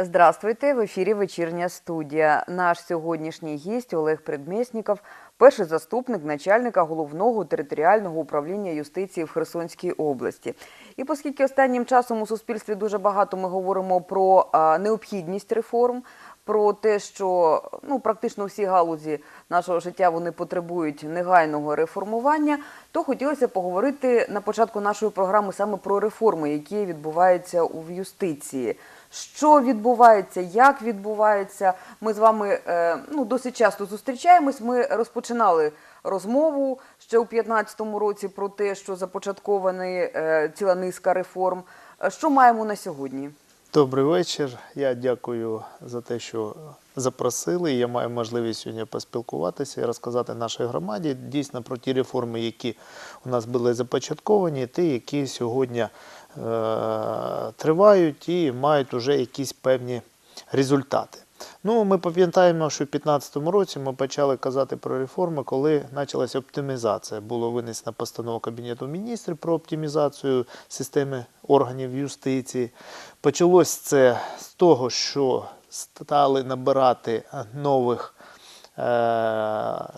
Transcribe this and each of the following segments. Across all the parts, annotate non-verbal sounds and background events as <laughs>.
Здравствуйте, в ефірі вечірня студія. Наш сьогоднішній гість Олег Предмєсніков, перший заступник начальника головного територіального управління юстиції в Херсонській області. І оскільки останнім часом у суспільстві дуже багато ми говоримо про необхідність реформ, про те, що ну практично всі галузі нашого життя вони потребують негайного реформування, то хотілося поговорити на початку нашої програми саме про реформи, які відбуваються у юстиції. Що відбувається, як відбувається? Ми з вами е, ну, досить часто зустрічаємось. Ми розпочинали розмову ще у 2015 році про те, що започатковані е, ціла низка реформ. Е, Що маємо на сьогодні? Добрий вечір. Я дякую за те, що запросили. Я маю можливість сьогодні поспілкуватися і розказати нашій громаді дійсно про ті реформи, які у нас були започатковані, ті, які сьогодні тривають і мають вже якісь певні результати. Ну, ми пам'ятаємо, що в 2015 році ми почали казати про реформи, коли почалася оптимізація. Було винесена постанова Кабінету міністрів про оптимізацію системи органів юстиції. Почалось це з того, що стали набирати нових е,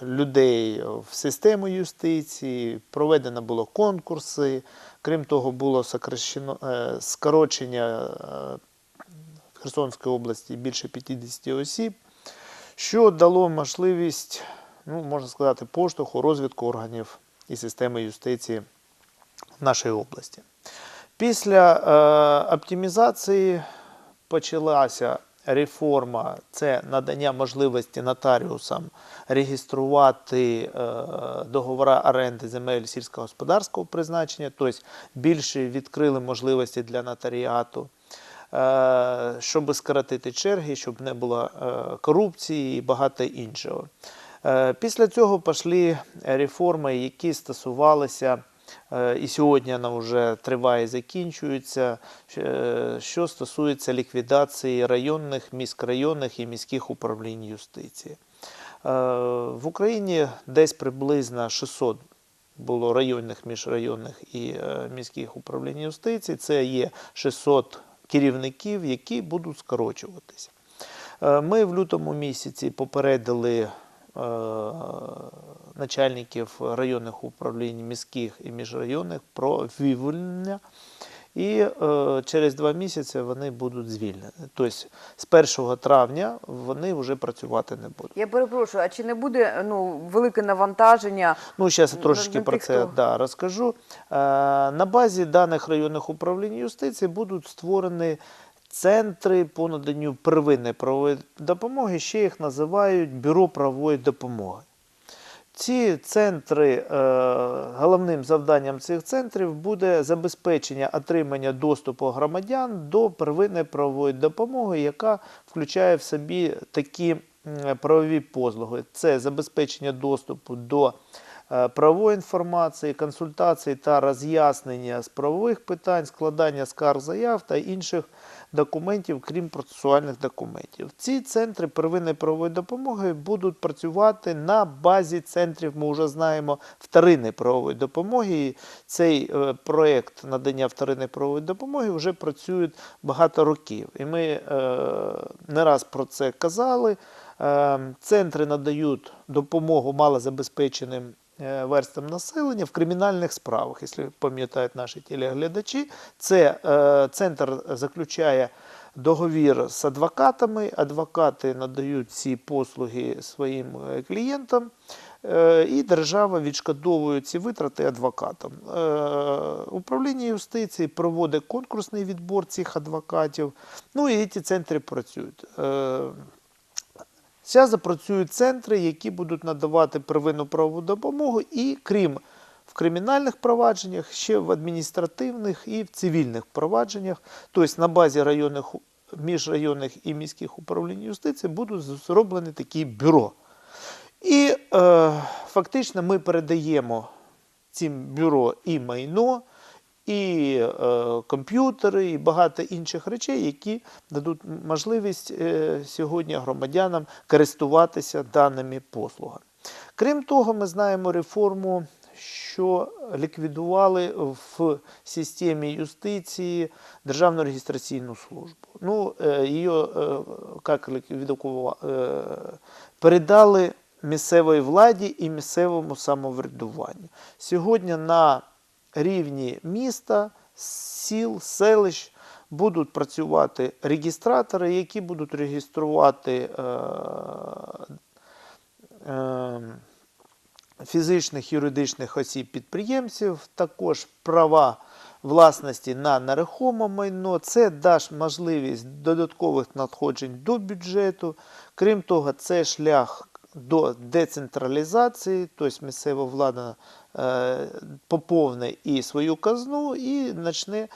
людей в систему юстиції, проведено було конкурси. Крім того, було е, скорочення е, в Херсонській області більше 50 осіб, що дало можливість, ну, можна сказати, поштовху розвитку органів і системи юстиції в нашій області. Після е, оптимізації почалася реформа, це надання можливості нотаріусам реєструвати е, договори оренди земель сільськогосподарського призначення, тобто більше відкрили можливості для нотаріату. Е, щоб скоротити черги, щоб не було е, корупції і багато іншого. Після цього пішли реформи, які стосувалися, і сьогодні вона вже триває і закінчується, е, що стосується ліквідації районних, міськрайонних і міських управлінь юстиції. Е, В Україні десь приблизно 600 було районних, міжрайонних і е, міських управлінь юстиції. Це є 600 керівників, які будуть скорочуватися. Е, Ми в лютому місяці попередили е, начальників районних управлінь міських і міжрайонних про вивільнення. І е, через два місяці вони будуть звільнені. Тобто з 1 травня вони вже працювати не будуть. Я перепрошую, а чи не буде ну велике навантаження? Ну, зараз я трошечки про це да, розкажу. Е, на базі даних районних управлінь юстиції будуть створені центри по наданню первинної правової допомоги, ще їх називають бюро правової допомоги. Ці центри, е, головним завданням цих центрів буде забезпечення отримання доступу громадян до первинної правової допомоги, яка включає в собі такі правові послуги. Це забезпечення доступу до е, правової інформації, консультацій та роз'яснення з правових питань, складання скарг заяв та інших документів, крім процесуальних документів. Ці центри первинної правової допомоги будуть працювати на базі центрів, ми вже знаємо, вторинної правової допомоги. Цей е, проєкт надання вторинної правової допомоги вже працює багато років. І ми е, не раз про це казали. Е, Центри надають допомогу малозабезпеченим верстам населення в кримінальних справах, якщо пам'ятають наші телеглядачі. Це е, центр заключає договір з адвокатами. Адвокати надають ці послуги своїм е, клієнтам. е, І держава відшкодовує ці витрати адвокатам. Е, Управління юстиції проводить конкурсний відбор цих адвокатів. Ну і ці центри працюють. Зараз запрацюють центри, які будуть надавати первинну правову допомогу, і крім в кримінальних провадженнях, ще в адміністративних і в цивільних провадженнях, тобто на базі районних, міжрайонних і міських управлінь юстиції будуть зроблені такі бюро. І е, фактично ми передаємо цим бюро і майно, і е, комп'ютери, і багато інших речей, які дадуть можливість е, сьогодні громадянам користуватися даними послугами. Крім того, ми знаємо реформу що ліквідували в системі юстиції Державну реєстраційну службу. Ну, е, її е, як ліквідували, е, передали місцевій владі і місцевому самоврядуванню. Сьогодні на рівні міста, сіл, селищ будуть працювати регістратори, які будуть реєструвати е, е, фізичних юридичних осіб підприємців, також права власності на нерухоме майно. Це дасть можливість додаткових надходжень до бюджету. Крім того, це шлях до децентралізації, тобто місцева влада поповне і свою казну, і почне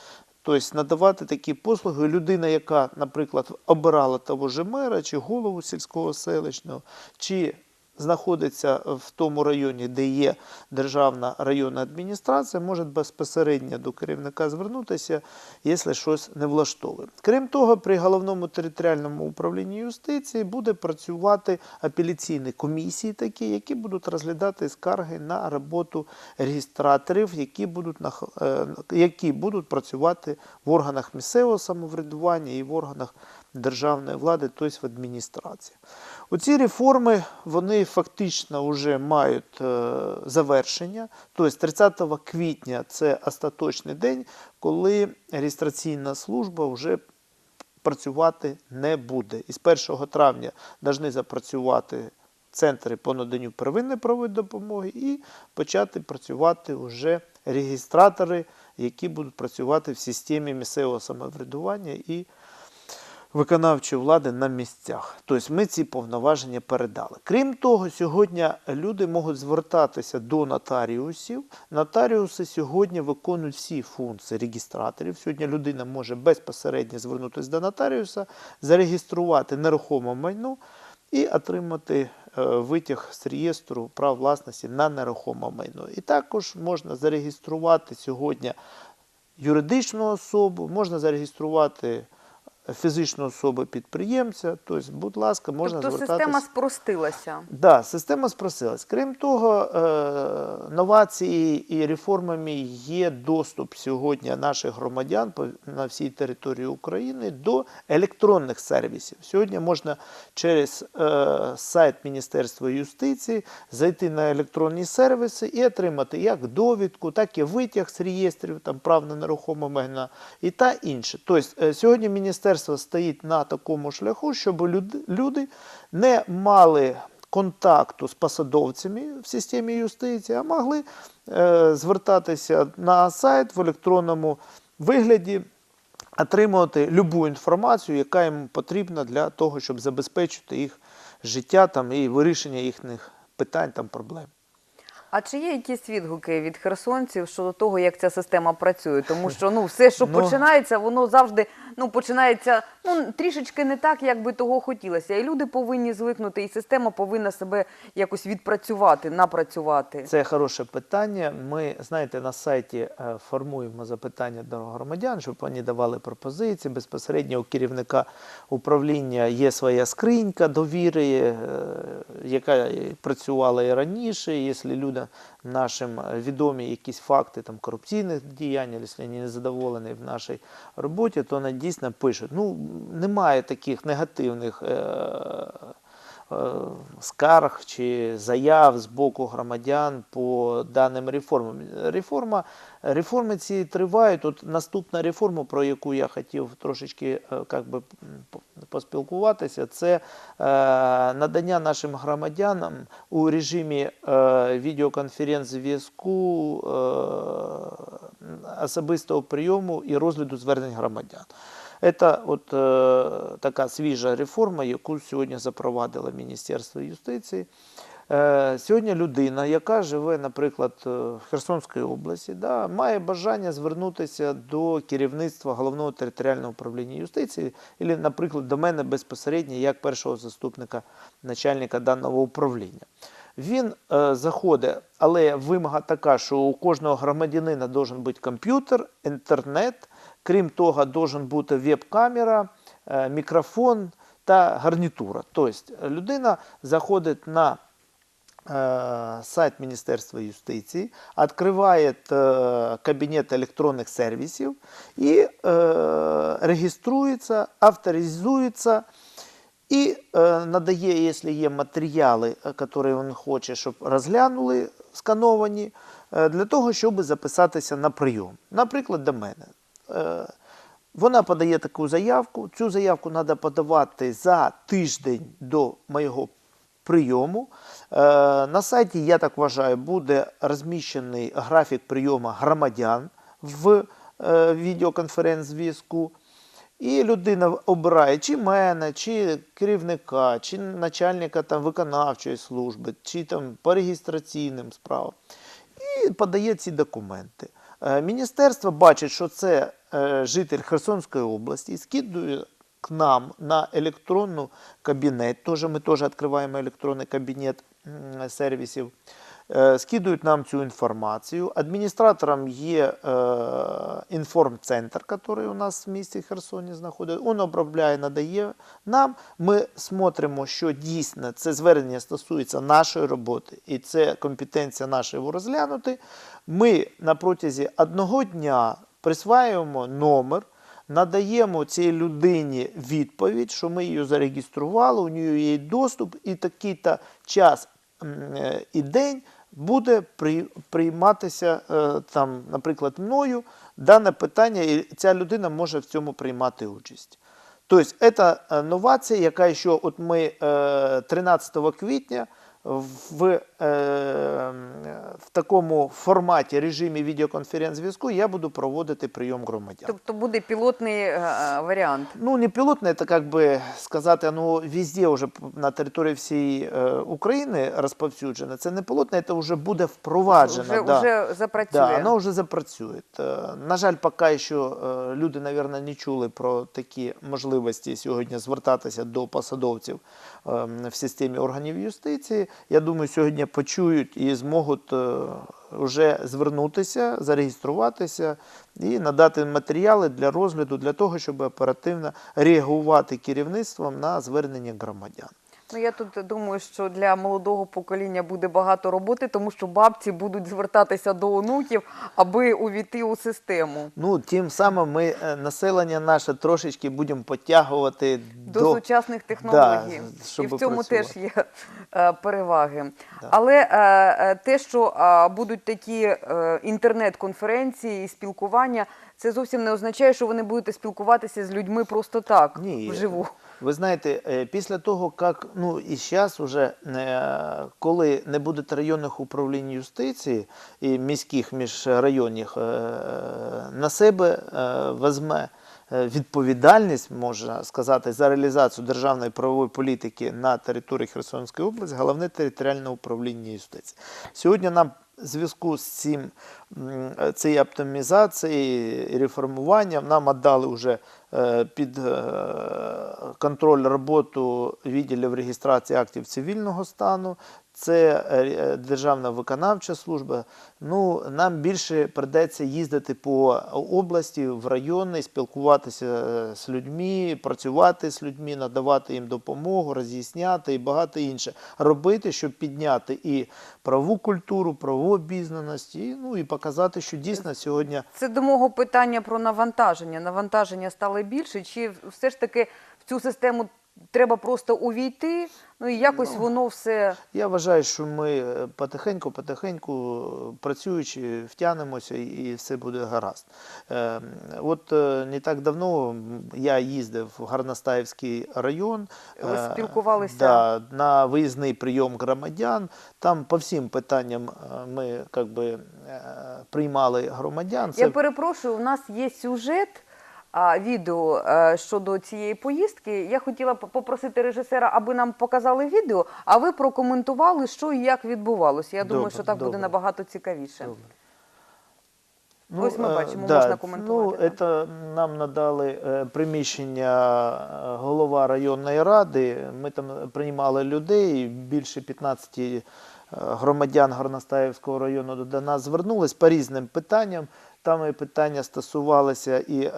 тобто, надавати такі послуги. Людина, яка, наприклад, обирала того же мера, чи голову сільського селищного, чи знаходиться в тому районі, де є державна районна адміністрація, може безпосередньо до керівника звернутися, якщо щось не влаштовує. Крім того, при головному територіальному управлінні юстиції буде працювати апеляційні комісії, такі, які будуть розглядати скарги на роботу реєстраторів, які будуть, е, які будуть працювати в органах місцевого самоврядування і в органах державної влади, тобто в адміністрації. Оці реформи вони фактично вже мають е, завершення. Тобто 30 квітня це остаточний день, коли реєстраційна служба вже працювати не буде. І з 1 травня повинні запрацювати центри по наданню первинної правової допомоги і почати працювати вже реєстратори, які будуть працювати в системі місцевого самоврядування і виконавчої влади на місцях. Тобто ми ці повноваження передали. Крім того, сьогодні люди можуть звертатися до нотаріусів. Нотаріуси сьогодні виконують всі функції реєстраторів. Сьогодні людина може безпосередньо звернутися до нотаріуса, зареєструвати нерухоме майно і отримати е, витяг з реєстру прав власності на нерухоме майно. І також можна зареєструвати сьогодні юридичну особу, можна зареєструвати фізичну особу підприємця. Тобто, будь ласка, можна тобто звертатися. система спростилася. Да, система спросилась. Крім того, е, новації і реформами є доступ сьогодні наших громадян на всій території України до електронних сервісів. Сьогодні можна через е, сайт Міністерства юстиції зайти на електронні сервіси і отримати як довідку, так і витяг з реєстрів там, прав на нерухоме майна і та інше. Тобто е, сьогодні міністерство стоїть на такому шляху, щоб люди, не мали контакту з посадовцями в системі юстиції, а могли е, звертатися на сайт в електронному вигляді, отримувати любу інформацію, яка їм потрібна для того, щоб забезпечити їх життя і вирішення їхніх питань там проблем. А чи є якісь відгуки від херсонців щодо того, як ця система працює? Тому що ну все, що <laughs> Ну. починається, воно завжди ну починається ну трішечки не так, як би того хотілося. І люди повинні звикнути, і система повинна себе якось відпрацювати, напрацювати. Це хороше питання. Ми, знаєте, на сайті е, формуємо запитання до громадян, щоб вони давали пропозиції. Безпосередньо у керівника управління є своя скринька довіри, е, яка працювала і раніше. Якщо людям нашим відомі якісь факти там, корупційних діянь, якщо вони не задоволені в нашій роботі, то вони дійсно пишуть. Ну, немає таких негативних. е, е, скарг чи заяв з боку громадян по даним реформам. Реформа, реформи ці тривають. От наступна реформа, про яку я хотів трошечки е, как би, поспілкуватися, це е, надання нашим громадянам у режимі е, відеоконференц-зв'язку е, особистого прийому і розгляду звернень громадян. Це от е, така свіжа реформа, яку сьогодні запровадило Міністерство юстиції. Е, сьогодні людина, яка живе, наприклад, е, в Херсонській області, да, має бажання звернутися до керівництва головного територіального управління юстиції, або, наприклад, до мене безпосередньо як першого заступника начальника даного управління. Він е, заходить, але вимога така, що у кожного громадянина должен бути комп'ютер, інтернет. Крім того, должен бути веб-камера, е, мікрофон та гарнітура. Тобто людина заходить на э, сайт Министерства юстиции, открывает э, кабинет электронных сервисов и э, региструется, авторизуется і е, надає, якщо є матеріали, е, які він хоче, щоб розглянули, скановані, е, для того, щоб записатися на прийом. Наприклад, до мене. Е, вона подає таку заявку. Цю заявку треба подавати за тиждень до моєго прийому. Е, На сайті, я так вважаю, буде розміщений графік прийому громадян в е, відеоконференц-зв'язку. І людина обирає чи мене, чи керівника, чи начальника там, виконавчої служби, чи там по реєстраційним справам. І подає ці документи. Е, Міністерство бачить, що це е, житель Херсонської області, і скидує к нам на електронну кабінет. Тоже ми теж відкриваємо електронний кабінет сервісів. Е, Скидують нам цю інформацію. Адміністратором є е, інформцентр, який у нас в місті Херсоні знаходиться. Він обробляє, надає нам. Ми смотримо, що дійсно це звернення стосується нашої роботи, і це компетенція наша його розглянути. Ми на протязі одного дня присваюємо номер. Надаємо цій людині відповідь, що ми її зареєстрували, у нього є доступ, і такий-то час е, і день буде при- прийматися, е, там, наприклад, мною дане питання, і ця людина може в цьому приймати участь. Тобто, це е, новація, яка ще от ми е, 13 квітня в, е, в такому форматі режимі відеоконференц-зв'язку я буду проводити прийом громадян. Тобто буде пілотний е, варіант. Ну, не пілотне, это как бы сказати, ну везде вже на території всієї е, України розповсюджене. Це не пілотне, це вже буде впроваджено. Вже, да. вже запрацює. Да, воно вже запрацює. Е, На жаль, поки що люди, мабуть, не чули про такі можливості сьогодні звертатися до посадовців е, в системі органів юстиції. Я думаю, сьогодні почують і зможуть е, вже звернутися, зареєструватися і надати матеріали для розгляду, для того, щоб оперативно реагувати керівництвом на звернення громадян. Ну я тут думаю, що для молодого покоління буде багато роботи, тому що бабці будуть звертатися до онуків, аби увійти у систему. Ну, тим самим ми е, населення наше трошечки будемо підтягувати До, до, сучасних технологій. Да, щоб і в цьому працювати. теж є е, переваги. Да. Але е, е, те, що е, будуть такі е, інтернет-конференції і спілкування, це зовсім не означає, що ви не будете спілкуватися з людьми просто так, Ні. вживу. Ви знаєте, е, після того, як ну і зараз уже е, коли не буде районних управлінь юстиції і міських міжрайонних, е, на себе візьме відповідальність, можна сказати, за реалізацію державної правової політики на території Херсонської області, головне територіальне управління юстиції. Сьогодні нам зв'язку з цим цією оптимізацією і реформуванням нам віддали вже е, під е, контроль роботу відділів реєстрації актів цивільного стану. Це е, Державна виконавча служба. Ну, нам більше придеться їздити по області, в райони, спілкуватися е, з людьми, працювати з людьми, надавати їм допомогу, роз'ясняти і багато інше. Робити, щоб підняти і правову культуру, правову обізнаність, ну, і показати, що дійсно сьогодні Це до мого питання про навантаження. Навантаження стало більше, чи все ж таки в цю систему треба просто увійти, ну і якось воно все. Я вважаю, що ми е, потихеньку, потихеньку е, працюючи, втягнемося і все буде гаразд. Е, От е, не так давно я їздив в Гарностаївський район. Ви е, спілкувалися? Да, на виїзний прийом громадян. Там по всім питанням ми как би, е, приймали громадян. Я перепрошую, у нас є сюжет. Відео е, щодо цієї поїздки. Я хотіла попросити режисера, аби нам показали відео, а ви прокоментували, що і як відбувалося. Я думаю, Добре, що так буде набагато цікавіше. Добре. Ось ми е, бачимо, можна коментувати, Ну, це нам надали е, приміщення голова районної ради. Ми там приймали людей, більше 15 е, громадян Горностаївського району до нас звернулись по різним питанням. Там і питання стосувалися і е,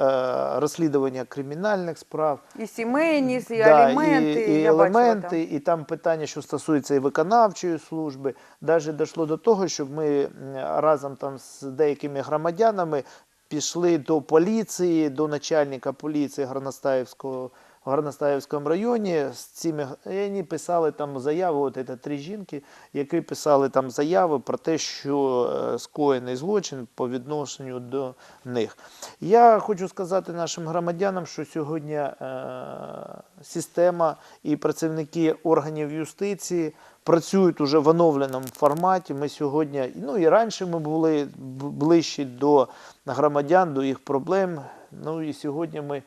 розслідування кримінальних справ, І сімейні, і Да, аліменти. і, і я бачила елементи, і там питання, що стосується і виконавчої служби. Навіть дійшло до того, щоб ми разом там з деякими громадянами пішли до поліції, до начальника поліції Горностаївського. В Горностаївському районі з цими вони писали там заяву. От це три жінки, які писали там заяви про те, що е, скоєний злочин по відношенню до них. Я хочу сказати нашим громадянам, що сьогодні е, система і працівники органів юстиції працюють уже в оновленому форматі. Ми сьогодні, ну і раніше ми були ближчі до громадян, до їх проблем. Ну і сьогодні ми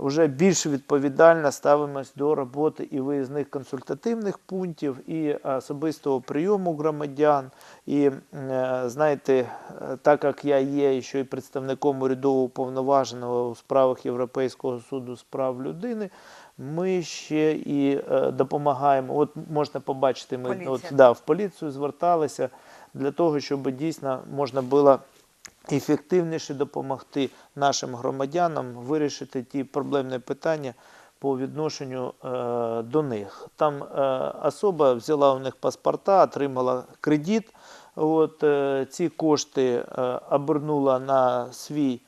вже більш відповідально ставимось до роботи і виїзних консультативних пунктів, і особистого прийому громадян. І знаєте, так як я є ще й представником урядового повноваженого у справах Європейського суду з прав людини, ми ще і е, допомагаємо. От можна побачити, ми Поліція. от, да, в поліцію зверталися для того, щоб дійсно можна було ефективніше допомогти нашим громадянам вирішити ті проблемні питання по відношенню е, до них. Там е, особа взяла у них паспорта, отримала кредит. От, е, ці кошти обернула на свій.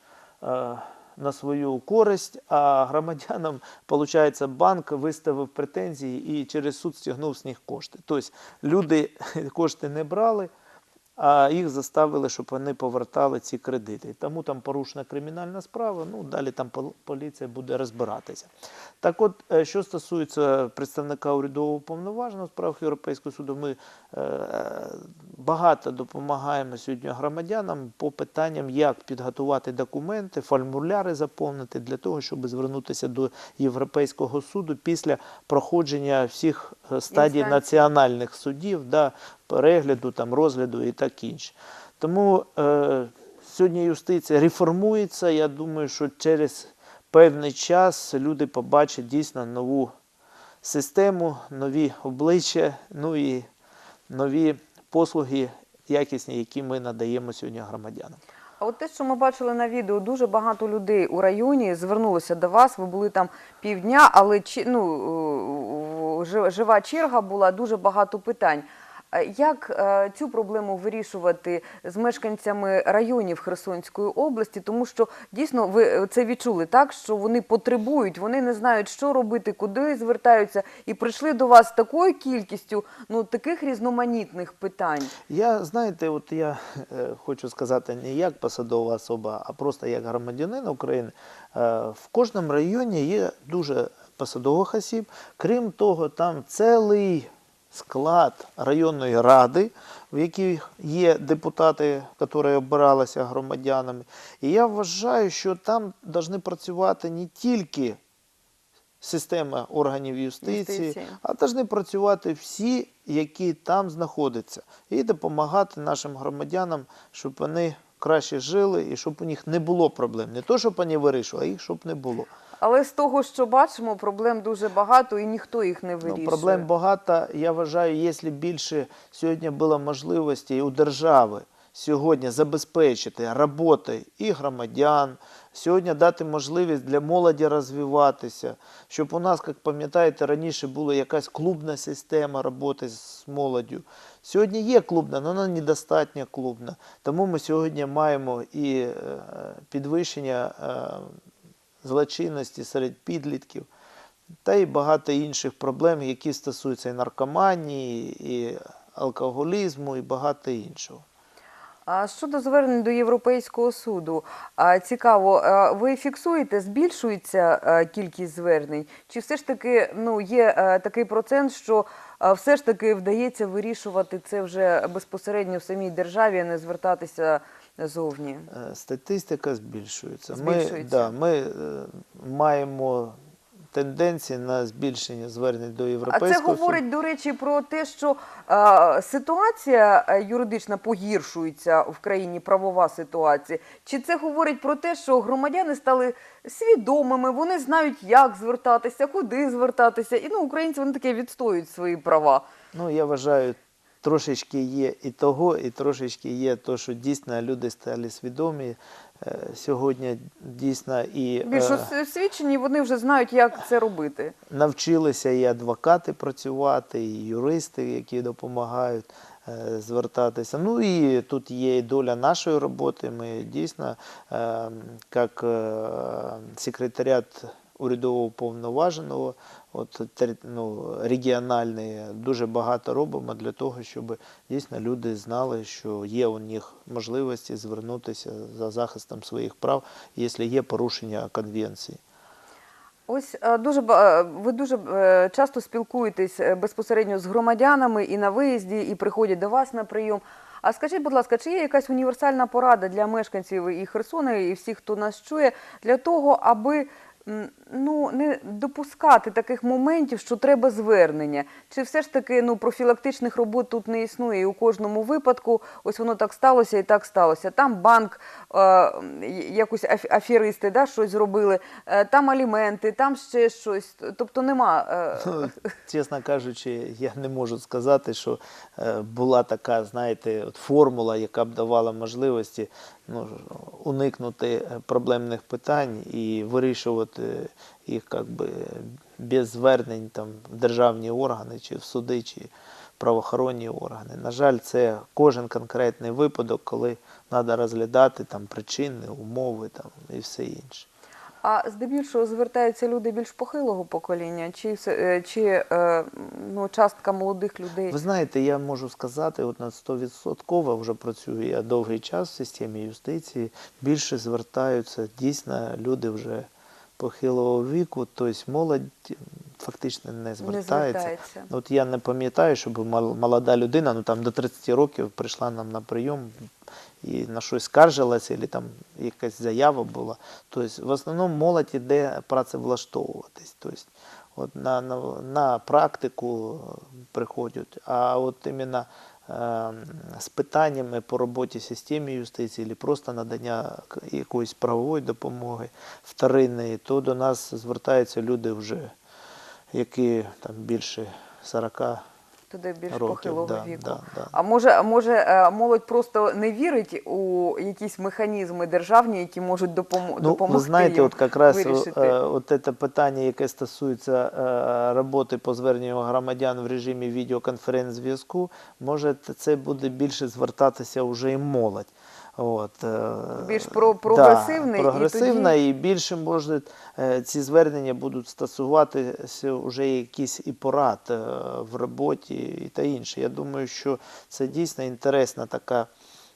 На свою користь, а громадянам, виходить, банк виставив претензії і через суд стягнув з них кошти. Тобто люди кошти не брали, а їх заставили, щоб вони повертали ці кредити. Тому там порушена кримінальна справа, ну далі там поліція буде розбиратися. Так от, е, що стосується представника урядового повноваженого у справах Європейського суду, ми е, багато допомагаємо сьогодні громадянам по питанням, як підготувати документи, формуляри заповнити для того, щоб звернутися до Європейського суду після проходження всіх е, стадій національних судів, да, перегляду, там, розгляду і так інше. Тому е, сьогодні юстиція реформується. Я думаю, що через певний час люди побачать дійсно нову систему, нові обличчя, ну і нові послуги якісні, які ми надаємо сьогодні громадянам. А от те, що ми бачили на відео, дуже багато людей у районі звернулося до вас. Ви були там півдня, але ну, е, жива черга була, дуже багато питань. Е, Як е, цю проблему вирішувати з мешканцями районів Херсонської області? Тому що дійсно ви це відчули так, що вони потребують, вони не знають, що робити, куди звертаються, і прийшли до вас такою кількістю ну таких різноманітних питань. Я, знаєте, от я е, хочу сказати не як посадова особа, а просто як громадянин України. Е, в кожному районі є дуже посадових осіб. Крім того, там цілий склад районної ради, в якій є депутати, які обиралися громадянами. І я вважаю, що там повинні працювати не тільки система органів юстиції, Юстиції. а повинні працювати всі, які там знаходяться, і допомагати нашим громадянам, щоб вони краще жили і щоб у них не було проблем. Не то, щоб вони вирішували, а їх щоб не було. Але з того, що бачимо, проблем дуже багато і ніхто їх не вирішує. Ну, проблем багато. Я вважаю, якщо більше сьогодні було можливостей у держави сьогодні забезпечити роботи і громадян, сьогодні дати можливість для молоді розвиватися, щоб у нас, як пам'ятаєте, раніше була якась клубна система роботи з молоддю. Сьогодні є клубна, але вона недостатньо клубна. Тому ми сьогодні маємо і е, підвищення е, злочинності серед підлітків та й багато інших проблем, які стосуються і наркоманії, і алкоголізму, і багато іншого. А щодо звернень до Європейського суду, цікаво, ви фіксуєте, збільшується кількість звернень? Чи все ж таки ну, є такий процент, що все ж таки вдається вирішувати це вже безпосередньо в самій державі, а не звертатися зовні? Е, Статистика збільшується. Збільшується. Ми, да, ми е, маємо тенденції на збільшення звернень до А це говорить, до речі, про те, що а, ситуація е, юридична погіршується в країні, правова ситуація. Чи це говорить про те, що громадяни стали свідомими, вони знають, як звертатися, куди звертатися, і ну, українці вони таке відстоюють свої права. Ну, я вважаю, трошечки є і того, і трошечки є то, що дійсно люди стали свідомі. Е, Сьогодні дійсно і Більш е, освічені, вони вже знають, як це робити. навчилися і адвокати працювати, і юристи, які допомагають е, звертатися. Ну і тут є і доля нашої роботи. Ми дійсно, як секретаріат урядового повноваженого, от ну, регіональний, дуже багато робимо для того, щоб дійсно люди знали, що є у них можливості звернутися за захистом своїх прав, якщо є порушення конвенції. Ось е, дуже е, ви дуже е, часто спілкуєтесь е, безпосередньо з громадянами і на виїзді, і приходять до вас на прийом. А скажіть, будь ласка, чи є якась універсальна порада для мешканців і Херсона, і всіх, хто нас чує, для того, аби ну не допускати таких моментів, що треба звернення? Чи все ж таки ну профілактичних робот тут не існує? І у кожному випадку ось воно так сталося і так сталося. Там банк, е, якось аф- аферисти, да, щось зробили, е, там аліменти, там ще щось. Тобто нема. е, <laughs> Ну, чесно кажучи, я не можу сказати, що е, була така, знаєте, от формула, яка б давала можливості ну, уникнути е, проблемних питань і вирішувати їх як би, без звернень там, в державні органи, чи в суди, чи правоохоронні органи. На жаль, це кожен конкретний випадок, коли треба розглядати там, причини, умови там, і все інше. А здебільшого звертаються люди більш похилого покоління, чи, е, чи е, ну, частка молодих людей? Ви знаєте, я можу сказати, от на 100% вже працюю я довгий час в системі юстиції. Більше звертаються дійсно люди вже похилого віку, тобто молодь фактично не звертається. звертається. От я не пам'ятаю, щоб молода людина, ну там до 30 років прийшла нам на прийом і на щось скаржилася, або там якась заява була. Тобто в основному молодь іде працевлаштовуватись. Тобто от на, на, на практику приходять. А от іменно е, з питаннями по роботі системи юстиції, або просто надання якоїсь правової допомоги вторинної, то до нас звертаються люди вже, які там більше 40 Туди більш років, похилого да, віку. да, да. А може, а може е, молодь просто не вірить у якісь механізми державні, які можуть допомо- Ну, допомогти ви знаєте, їм от якраз вирішити? е, от це питання, яке стосується е, роботи по зверненню громадян в режимі відеоконференц-зв'язку, може це буде більше звертатися вже і молодь. От, е, Більш про- прогресивний, і да, прогресивна тоді- і більше може е, ці звернення будуть стосуватися вже якісь і порад е, в роботі і та інше. Я думаю, що це дійсно інтересна така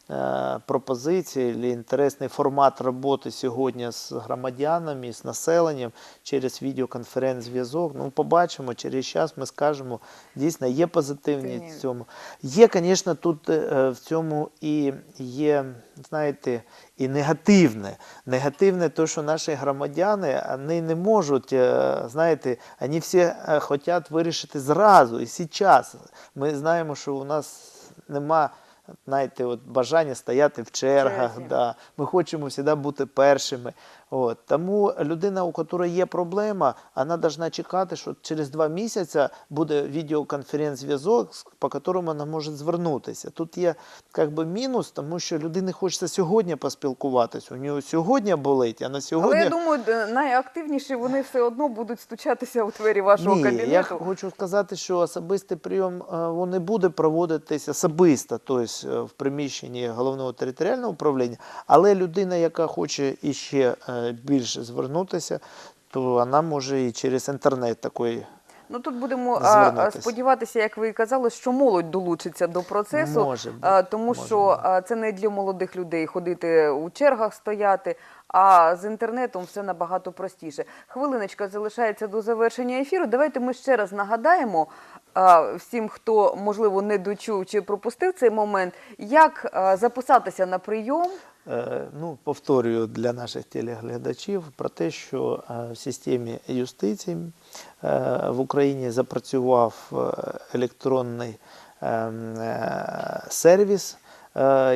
е, пропозиція, або інтересний формат роботи сьогодні з громадянами, з населенням через відеоконференц-зв'язок. Ну, побачимо, через час ми скажемо, дійсно є позитивні Позитивні. в цьому. Є, звісно, тут е, в цьому і є, знаєте, і негативне. Негативне те, що наші громадяни вони не можуть, е, знаєте, вони всі хочуть вирішити зразу і зараз. Ми знаємо, що у нас нема. Знаєте, от бажання стояти в чергах, да. ми хочемо завжди бути першими. От. Тому людина, у якої є проблема, вона повинна чекати, що через два місяці буде відеоконференц-зв'язок, по якому вона може звернутися. Тут є як би, мінус, тому що людині хочеться сьогодні поспілкуватися. У нього сьогодні болить, а на сьогодні. Але я думаю, найактивніші вони все одно будуть стучатися у двері вашого Ні, кабінету. я хочу сказати, що особистий прийом не буде проводитись особисто, тобто е, в приміщенні головного територіального управління, але людина, яка хоче іще е, більше звернутися, то вона може і через інтернет такої. Ну тут будемо сподіватися, як ви і казали, що молодь долучиться до процесу, Може тому може що це не для молодих людей ходити у чергах стояти. А з інтернетом все набагато простіше. Хвилиночка залишається до завершення ефіру. Давайте ми ще раз нагадаємо всім, хто можливо не дочув чи пропустив цей момент, як записатися на прийом. Е, Ну, повторюю для наших телеглядачів про те, що е, в системі юстиції е, в Україні запрацював електронний е, е, сервіс,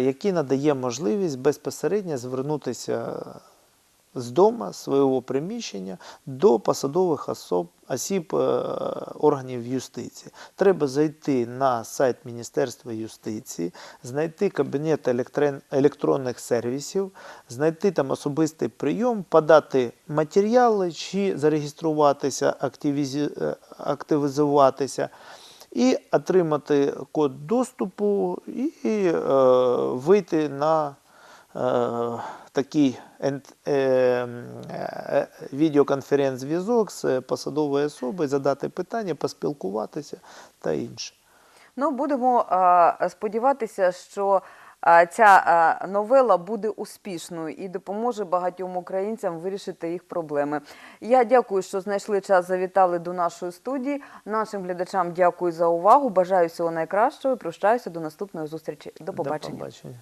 який надає можливість безпосередньо звернутися з дома, свого приміщення до посадових особ, осіб е, органів юстиції. Треба зайти на сайт Міністерства юстиції, знайти кабінет електронних сервісів, знайти там особистий прийом, подати матеріали чи зареєструватися, е, активізуватися і отримати код доступу і е, вийти на е, такий е, е, відеоконференц-зв'язок з посадовою особою, задати питання, поспілкуватися та інше. Ну, будемо сподіватися, що ця новела буде успішною і допоможе багатьом українцям вирішити їх проблеми. Я дякую, що знайшли час, завітали до нашої студії. Нашим глядачам дякую за увагу. Бажаю всього найкращого. і Прощаюся до наступної зустрічі. До побачення. До побачення.